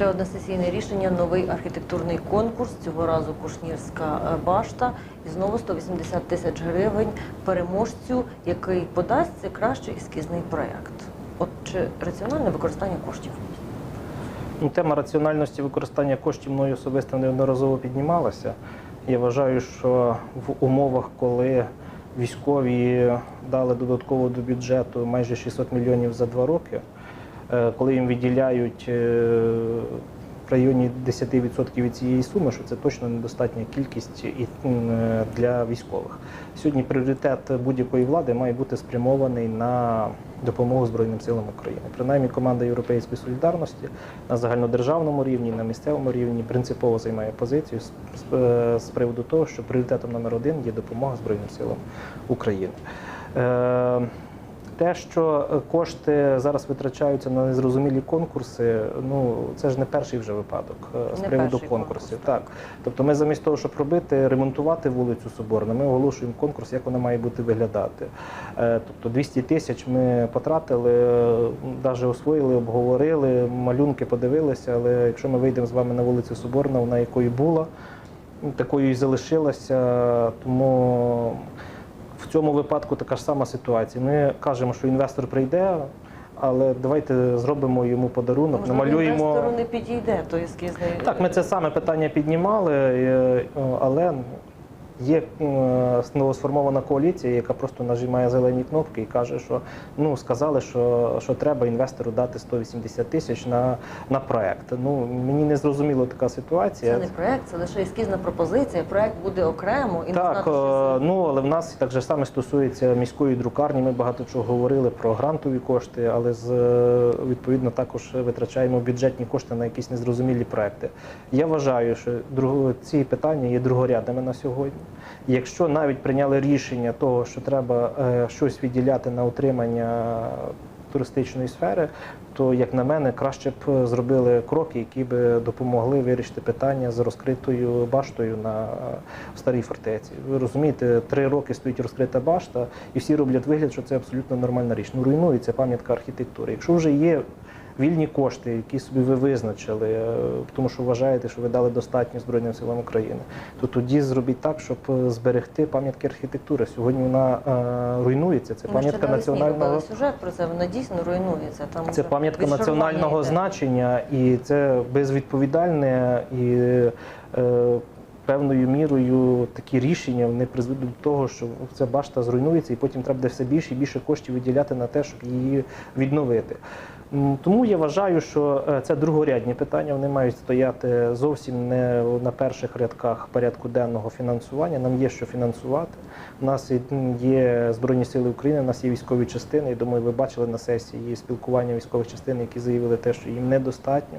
Ще одне сесійне рішення новий архітектурний конкурс. Цього разу Кушнірська е, башта. І знову 180 тисяч гривень переможцю, який подасть цей кращий ескізний проєкт. От чи раціональне використання коштів? Ну, Тема раціональності використання коштів мною особисто неодноразово піднімалася. Я вважаю, що в умовах, коли військові дали додатково до бюджету майже 600 мільйонів за два роки, коли їм виділяють е, в районі 10% від цієї суми, що це точно недостатня кількість е, для військових. Сьогодні пріоритет будь-якої влади має бути спрямований на допомогу Збройним силам України. Принаймні, команда Європейської солідарності на загальнодержавному рівні, на місцевому рівні принципово займає позицію е, з приводу того, що пріоритетом номер один є допомога Збройним силам України. Е, те, що кошти зараз витрачаються на незрозумілі конкурси, ну це ж не перший вже випадок е, з Не приводу конкурсів. конкурс, так. Тобто ми замість того, щоб робити, ремонтувати вулицю Соборну, ми оголошуємо конкурс, як вона має бути виглядати. Е, Тобто 200 тисяч ми потратили, навіть освоїли, обговорили, малюнки подивилися, але якщо ми вийдемо з вами на вулицю Соборна, вона якою була, такою і залишилася. Тому в цьому випадку така ж сама ситуація. Ми кажемо, що інвестор прийде. Але давайте зробимо йому подарунок, Можливо, намалюємо. інвестору не підійде той ескізний. Так, ми це саме питання піднімали, але є е, новосформована коаліція, яка просто нажимає зелені кнопки і каже, що ну сказали, що, що треба інвестору дати 180 тисяч на, на проект. Ну мені не зрозуміла така ситуація. Це не проєкт, це лише ескізна пропозиція. Проєкт буде окремо і не знати, що е, ну але в нас так же саме стосується міської друкарні. Ми багато чого говорили про грантові кошти, але з е, відповідно також витрачаємо бюджетні кошти на якісь незрозумілі проекти. Я вважаю, що ці питання є другорядними на сьогодні. Якщо навіть прийняли рішення того, що треба е, щось відділяти на утримання туристичної сфери, то як на мене, краще б зробили кроки, які б допомогли вирішити питання з розкритою баштою на е, старій фортеці. Ви розумієте, три роки стоїть розкрита башта, і всі роблять вигляд, що це абсолютно нормальна річ. Ну руйнується пам'ятка архітектури. Якщо вже є вільні кошти, які собі ви визначили, е, тому що вважаєте, що ви дали достатньо Збройним силам України, то тоді зробіть так, щоб е, зберегти пам'ятки архітектури. Сьогодні вона е, руйнується. Це пам'ятка національного. сюжет про це. Вона дійсно руйнується. Там Це пам'ятка національного значення, і це безвідповідальне і певною мірою такі рішення вони призведуть до того, що ця башта зруйнується, і потім треба буде все більше і більше коштів виділяти на те, щоб її відновити. Тому я вважаю, що е, це другорядні питання. Вони мають стояти зовсім не на перших рядках порядку денного фінансування. Нам є що фінансувати. У нас є- Збройні Сили України, у нас є військові частини. Я думаю, ви бачили на сесії спілкування військових частин, які заявили те, що їм недостатньо.